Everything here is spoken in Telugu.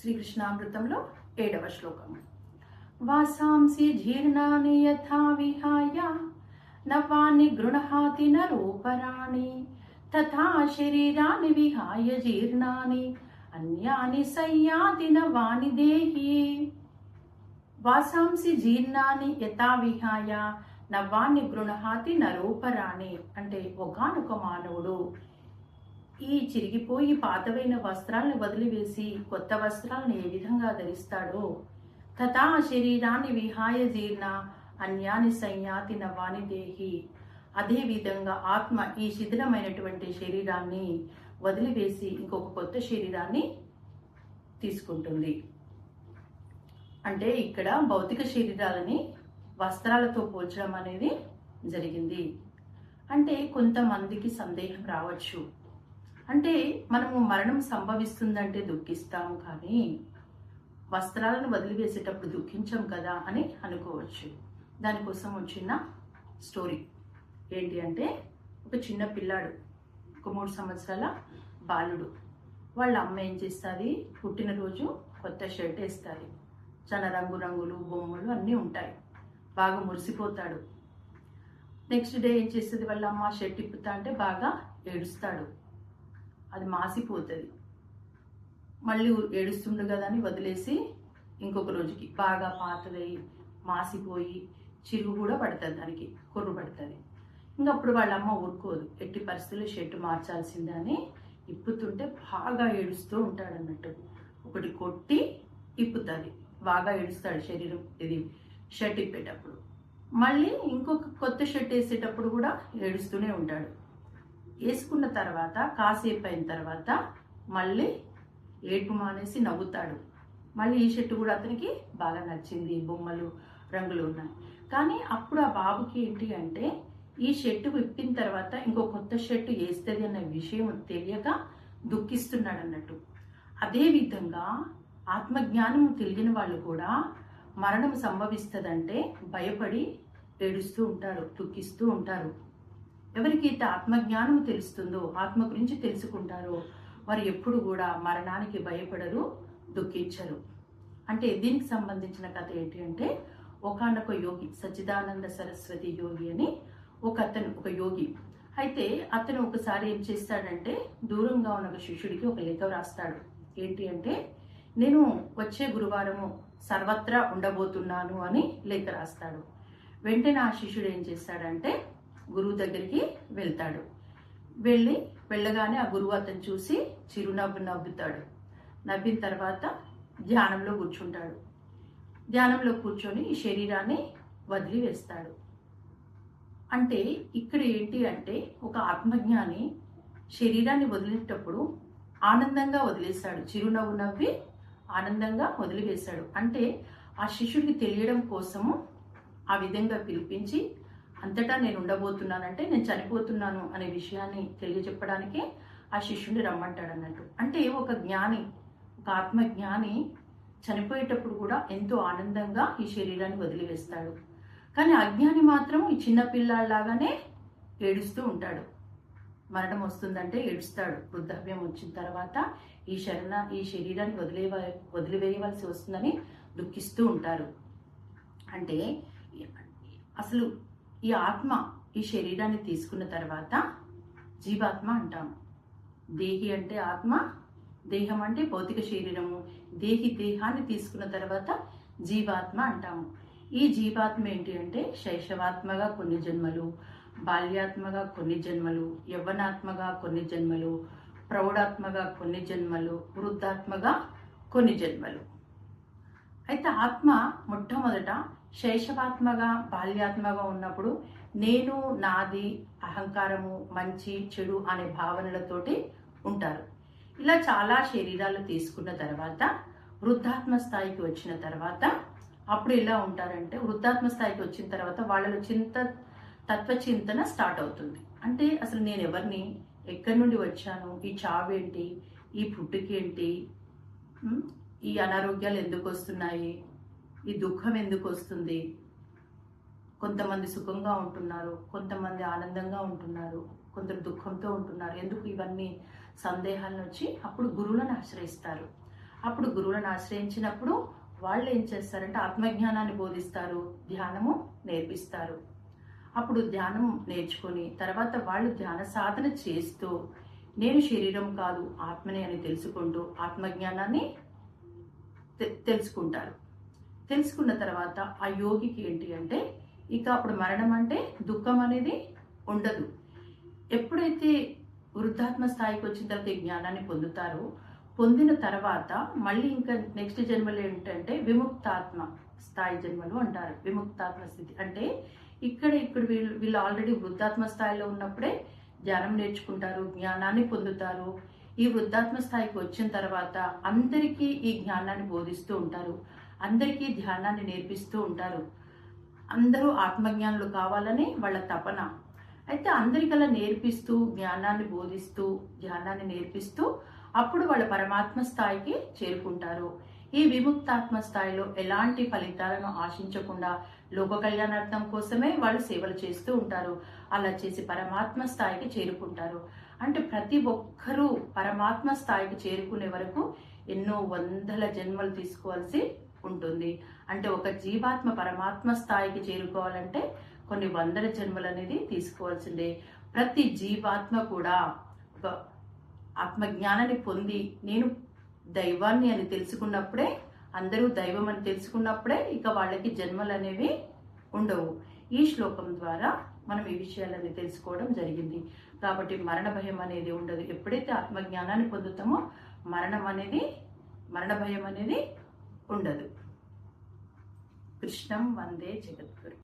శ్రీకృష్ణామృతంలో ఏడవ శ్లోకం వాసాంసి జీర్ణాని యథా విహాయ నవాని గృణహాతి నరూపరాణి తథా శరీరాన్ని విహాయ జీర్ణాని అన్యాని సయ్యాతి నవాని దేహి. వాసాంసి జీర్ణాని యథా విహాయ నవాన్ని గృణహాతి నరూపరాణి అంటే ఒకనొక మానవుడు ఈ చిరిగిపోయి పాతవైన వస్త్రాలను వదిలివేసి కొత్త వస్త్రాలను ఏ విధంగా ధరిస్తాడో? తథా శరీరాన్ని విహాయ జీర్ణ అన్యాని సంయాతి నవాని దేహి. అదేవిధంగా ఆత్మ ఈ శిథిలమైనటువంటి శరీరాన్ని వదిలివేసి ఇంకొక కొత్త శరీరాన్ని తీసుకుంటుంది. అంటే ఇక్కడ భౌతిక శరీరాలని వస్త్రాలతో పోల్చడం అనేది జరిగింది. అంటే కొంతమందికి సందేహం రావచ్చు. అంటే మనము మరణం సంభవిస్తుందంటే దుఃఖిస్తాము కానీ వస్త్రాలను వదిలివేసేటప్పుడు దుఃఖించం కదా అని అనుకోవచ్చు. దానికోసం వచ్చిన స్టోరీ. ఏంటి అంటే ఒక చిన్న పిల్లాడు ఒక మూడు సంవత్సరాల బాలుడు. వాళ్ళ అమ్మ ఏం చేస్తుంది? పుట్టినరోజు కొత్త షర్ట్ వేస్తుంది. చాలా రంగురంగులు బొమ్మలు అన్నీ ఉంటాయి. బాగా మురిసిపోతాడు. నెక్స్ట్ డే ఏం చేస్తుంది? వాళ్ళ అమ్మ షర్ట్ ఇప్పుతా అంటే బాగా ఏడుస్తాడు. అది మాసిపోతుంది. మళ్ళీ ఏడుస్తుండు కదా అని వదిలేసి ఇంకొక రోజుకి బాగా పాతదై మాసిపోయి చిరుగు కూడా పడుతుంది దానికి కొర్రు పడుతుంది. ఇంకా అప్పుడు వాళ్ళ అమ్మ ఊరుకోదు. ఎట్టి పరిస్థితుల్లో షర్ట్ మార్చాల్సిందే అని ఇప్పుతుంటే బాగా ఏడుస్తూ ఉంటాడు అన్నట్టు ఒకటి కొట్టి ఇప్పుతుంది. బాగా ఏడుస్తాడు శరీరం ఇది షర్ట్ ఇప్పేటప్పుడు. మళ్ళీ ఇంకొక కొత్త షర్ట్ వేసేటప్పుడు కూడా ఏడుస్తూనే ఉంటాడు. వేసుకున్న తర్వాత కాసేపు అయిన తర్వాత మళ్ళీ ఏడుపు మానేసి నవ్వుతాడు. మళ్ళీ ఈ షర్టు కూడా అతనికి బాగా నచ్చింది బొమ్మలు రంగులు ఉన్నాయి. కానీ అప్పుడు ఆ బాబుకి ఏంటి అంటే ఈ షర్టు విప్పిన తర్వాత ఇంకో కొత్త షర్టు వేస్తుంది అన్న విషయం తెలియక దుఃఖిస్తున్నాడు అన్నట్టు. అదేవిధంగా ఆత్మజ్ఞానం తెలియని వాళ్ళు కూడా మరణం సంభవిస్తుందంటే భయపడి ఏడుస్తూ ఉంటారు దుఃఖిస్తూ ఉంటారు. ఎవరికైతే ఆత్మజ్ఞానం తెలుస్తుందో ఆత్మ గురించి తెలుసుకుంటారో వారు ఎప్పుడు కూడా మరణానికి భయపడరు దుఃఖించరు. అంటే దీనికి సంబంధించిన కథ ఏంటి అంటే ఒకనొక యోగి సచ్చిదానంద సరస్వతి యోగి అని ఒక అతను ఒక యోగి. అయితే అతను ఒకసారి ఏం చేస్తాడంటే దూరంగా ఉన్న ఒక శిష్యుడికి ఒక లేఖ రాస్తాడు ఏంటి అంటే నేను వచ్చే గురువారము సర్వత్రా ఉండబోతున్నాను అని లేఖ రాస్తాడు. వెంటనే ఆ శిష్యుడు ఏం చేస్తాడంటే గురువు దగ్గరికి వెళ్తాడు. వెళ్ళి వెళ్ళగానే ఆ గురువు అతను చూసి చిరునవ్వు నవ్వుతాడు. నవ్విన తర్వాత ధ్యానంలో కూర్చుంటాడు. ధ్యానంలో కూర్చొని ఈ శరీరాన్ని వదిలివేస్తాడు. అంటే ఇక్కడ ఏంటి అంటే ఒక ఆత్మజ్ఞాని శరీరాన్ని వదిలేటప్పుడు ఆనందంగా వదిలేశాడు చిరునవ్వు నవ్వి ఆనందంగా వదిలివేశాడు అంటే ఆ శిష్యుడికి తెలియడం కోసము ఆ విధంగా పిలిపించి అంతటా నేను ఉండబోతున్నానంటే నేను చనిపోతున్నాను అనే విషయాన్ని తెలియజెప్పడానికే ఆ శిష్యుడిని రమ్మంటాడు అన్నట్టు అంటే ఒక జ్ఞాని ఒక ఆత్మ జ్ఞాని చనిపోయేటప్పుడు కూడా ఎంతో ఆనందంగా ఈ శరీరాన్ని వదిలివేస్తాడు. కానీ అజ్ఞాని మాత్రం ఈ చిన్నపిల్లాలాగానే ఏడుస్తూ ఉంటాడు. మరణం వస్తుందంటే ఏడుస్తాడు. వృద్ధాప్యం వచ్చిన తర్వాత ఈ శరణ ఈ శరీరాన్ని వదిలే వదిలివేయవలసి వస్తుందని దుఃఖిస్తూ ఉంటారు. అంటే అసలు ఈ ఆత్మ ఈ శరీరాన్ని తీసుకున్న తర్వాత జీవాత్మ అంటాం దేహి అంటే ఆత్మ దేహం అంటే భౌతిక శరీరము. దేహి దేహాన్ని తీసుకున్న తర్వాత జీవాత్మ అంటాము. ఈ జీవాత్మ ఏంటి అంటే శైశవాత్మగా కొన్ని జన్మలు బాల్యాత్మగా కొన్ని జన్మలు యవ్వనాత్మగా కొన్ని జన్మలు ప్రౌఢాత్మగా కొన్ని జన్మలు వృద్ధాత్మగా కొన్ని జన్మలు. అయితే ఆత్మ మొట్టమొదట శైశవాత్మగా బాల్యాత్మగా ఉన్నప్పుడు నేను నాది అహంకారము మంచి చెడు అనే భావనలతోటి ఉంటారు. ఇలా చాలా శరీరాలు తీసుకున్న తర్వాత వృద్ధాత్మ స్థాయికి వచ్చిన తర్వాత అప్పుడు ఎలా ఉంటారంటే వృద్ధాత్మ స్థాయికి వచ్చిన తర్వాత వాళ్ళలో చింత తత్వచింతన స్టార్ట్ అవుతుంది. అంటే అసలు నేను ఎవరిని ఎక్కడి నుండి వచ్చాను ఈ చావేంటి ఈ పుట్టుకేంటి ఈ అనారోగ్యాలు ఎందుకు వస్తున్నాయి ఈ దుఃఖం ఎందుకు వస్తుంది? కొంతమంది సుఖంగా ఉంటున్నారు కొంతమంది ఆనందంగా ఉంటున్నారు కొందరు దుఃఖంతో ఉంటున్నారు. ఎందుకు ఇవన్నీ సందేహాలను వచ్చి అప్పుడు గురువులను ఆశ్రయిస్తారు. అప్పుడు గురువులను ఆశ్రయించినప్పుడు వాళ్ళు ఏం చేస్తారంటే ఆత్మజ్ఞానాన్ని బోధిస్తారు ధ్యానము నేర్పిస్తారు. అప్పుడు ధ్యానం నేర్చుకొని తర్వాత వాళ్ళు ధ్యాన సాధన చేస్తూ నేను శరీరం కాదు ఆత్మనే అని తెలుసుకుంటూ ఆత్మజ్ఞానాన్ని తె- తెలుసుకుంటారు. తెలుసుకున్న తర్వాత ఆ యోగికి ఏంటి అంటే ఇక అప్పుడు మరణం అంటే దుఃఖం అనేది ఉండదు. ఎప్పుడైతే వృద్ధాత్మ స్థాయికి వచ్చిన తర్వాత ఈ జ్ఞానాన్ని పొందుతారో పొందిన తర్వాత మళ్ళీ ఇంకా నెక్స్ట్ జన్మలు ఏంటంటే విముక్తాత్మ స్థాయి జన్మలు అంటారు. విముక్తాత్మ స్థితి అంటే ఇక్కడ ఇక్కడ వీళ్ళు వీళ్ళు ఆల్రెడీ వృద్ధాత్మ స్థాయిలో ఉన్నప్పుడే ధ్యానం నేర్చుకుంటారు జ్ఞానాన్ని పొందుతారు. ఈ వృద్ధాత్మ స్థాయికి వచ్చిన తర్వాత అందరికీ ఈ జ్ఞానాన్ని బోధిస్తూ ఉంటారు. అందరికీ ధ్యానాన్ని నేర్పిస్తూ ఉంటారు. అందరూ ఆత్మజ్ఞానులు కావాలని వాళ్ళ తపన. అయితే అందరికలా నేర్పిస్తూ జ్ఞానాన్ని బోధిస్తూ ధ్యానాన్ని నేర్పిస్తూ అప్పుడు వాళ్ళ పరమాత్మ స్థాయికి చేరుకుంటారు. ఈ విముక్తాత్మ స్థాయిలో ఎలాంటి ఫలితాలను ఆశించకుండా లోక కళ్యాణార్థం కోసమే వాళ్ళు సేవలు చేస్తూ ఉంటారు. అలా చేసి పరమాత్మ స్థాయికి చేరుకుంటారు. అంటే ప్రతి ఒక్కరూ పరమాత్మ స్థాయికి చేరుకునే వరకు ఎన్నో వందల జన్మలు తీసుకోవాల్సి ఉంటుంది. అంటే ఒక జీవాత్మ పరమాత్మ స్థాయికి చేరుకోవాలంటే కొన్ని వందల జన్మలు అనేది తీసుకోవాల్సిందే. ప్రతి జీవాత్మ కూడా ఒక ఆత్మజ్ఞానాన్ని పొంది నేను దైవాన్ని అని తెలుసుకున్నప్పుడే అందరూ దైవం అని తెలుసుకున్నప్పుడే ఇక వాళ్ళకి జన్మలు అనేవి ఉండవు. ఈ శ్లోకం ద్వారా మనం ఈ విషయాలన్నీ తెలుసుకోవడం జరిగింది. కాబట్టి మరణ భయం అనేది ఉండదు. ఎప్పుడైతే ఆత్మజ్ఞానాన్ని పొందుతామో మరణం అనేది మరణ భయం అనేది ఉండదు. కృష్ణం వందే జగద్గురు.